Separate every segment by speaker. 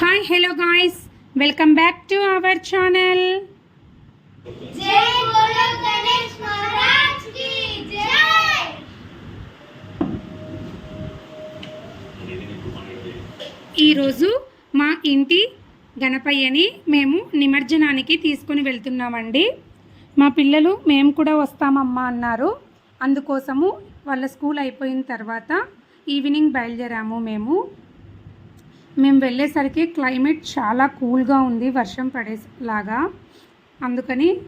Speaker 1: Hi hello guys welcome back to our channel ఈరోజు మా ఇంటి గణపయ్యని మేము నిమజ్జనానికి తీసుకుని వెళ్తున్నామండి. మా పిల్లలు మేము కూడా వస్తామమ్మా అన్నారు. అందుకోసము వాళ్ళ స్కూల్ అయిపోయిన తర్వాత ఈవినింగ్ బయలుదేరాము మేము. మేము వెళ్ళేసరికి క్లైమేట్ చాలా కూల్గా ఉంది వర్షం పడేలాగా. అందుకని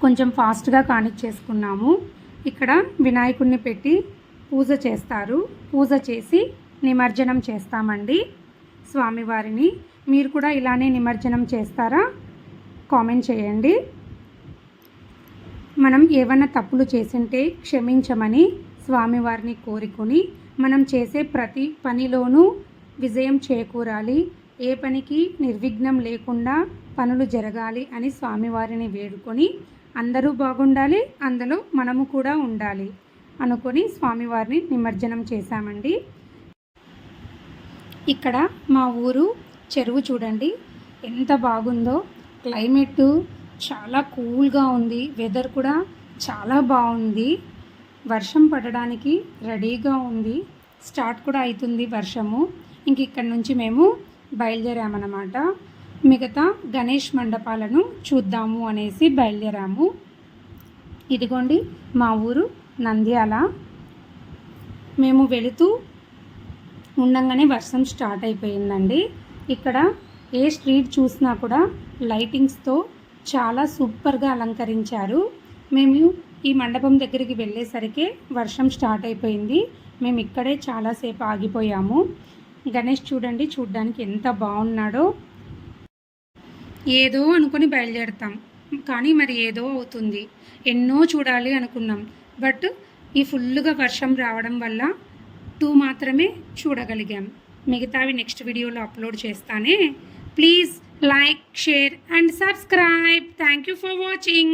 Speaker 1: కొంచెం ఫాస్ట్గా కానిచ్చేసుకున్నాము. ఇక్కడ వినాయకుడిని పెట్టి పూజ చేస్తారు. పూజ చేసి నిమజ్జనం చేస్తామండి. స్వామివారిని మీరు కూడా ఇలానే నిమజ్జనం చేస్తారా? కామెంట్ చేయండి. మనం ఏవైనా తప్పులు చేసింటే క్షమించమని స్వామివారిని కోరుకొని మనం చేసే ప్రతి పనిలోనూ విజయం చేకూరాలి. ఏ పనికి నిర్విఘ్నం లేకుండా పనులు జరగాలి అని స్వామివారిని వేడుకొని అందరూ బాగుండాలి అందులో మనము కూడా ఉండాలి అనుకొని స్వామివారిని నిమజ్జనం చేశామండి. ఇక్కడ మా ఊరు చెరువు చూడండి. ఎంత బాగుందో. క్లైమేట్ చాలా కూల్గా ఉంది. వెదర్ కూడా చాలా బాగుంది. వర్షం పడడానికి రెడీగా ఉంది. స్టార్ట్ కూడా అవుతుంది వర్షము. ఇంక ఇక్కడ నుంచి మేము బయలుదేరామన్నమాట. మిగతా గణేష్ మండపాలను చూద్దాము అనేసి బయలుదేరాము. ఇదిగోండి మా ఊరు నంద్యాల. మేము వెళుతూ ఉండంగానే వర్షం స్టార్ట్ అయిపోయిందండి. ఇక్కడ ఏ స్ట్రీట్ చూసినా కూడా లైటింగ్స్తో చాలా సూపర్గా అలంకరించారు. మేము ఈ మండపం దగ్గరికి వెళ్ళేసరికి వర్షం స్టార్ట్ అయిపోయింది. మేము ఇక్కడే చాలాసేపు ఆగిపోయాము. గణేష్ చూడండి చూడ్డానికి ఎంత బాగున్నాడో. ఏదో అనుకుని బయలుదేరుతాం. కానీ మరి ఏదో అవుతుంది. ఎన్నో చూడాలి అనుకున్నాం. బట్ ఈ ఫుల్గా వర్షం రావడం వల్ల టూ మాత్రమే చూడగలిగాం. మిగతావి నెక్స్ట్ వీడియోలో అప్లోడ్ చేస్తానే. Please like share and subscribe. Thank you for watching.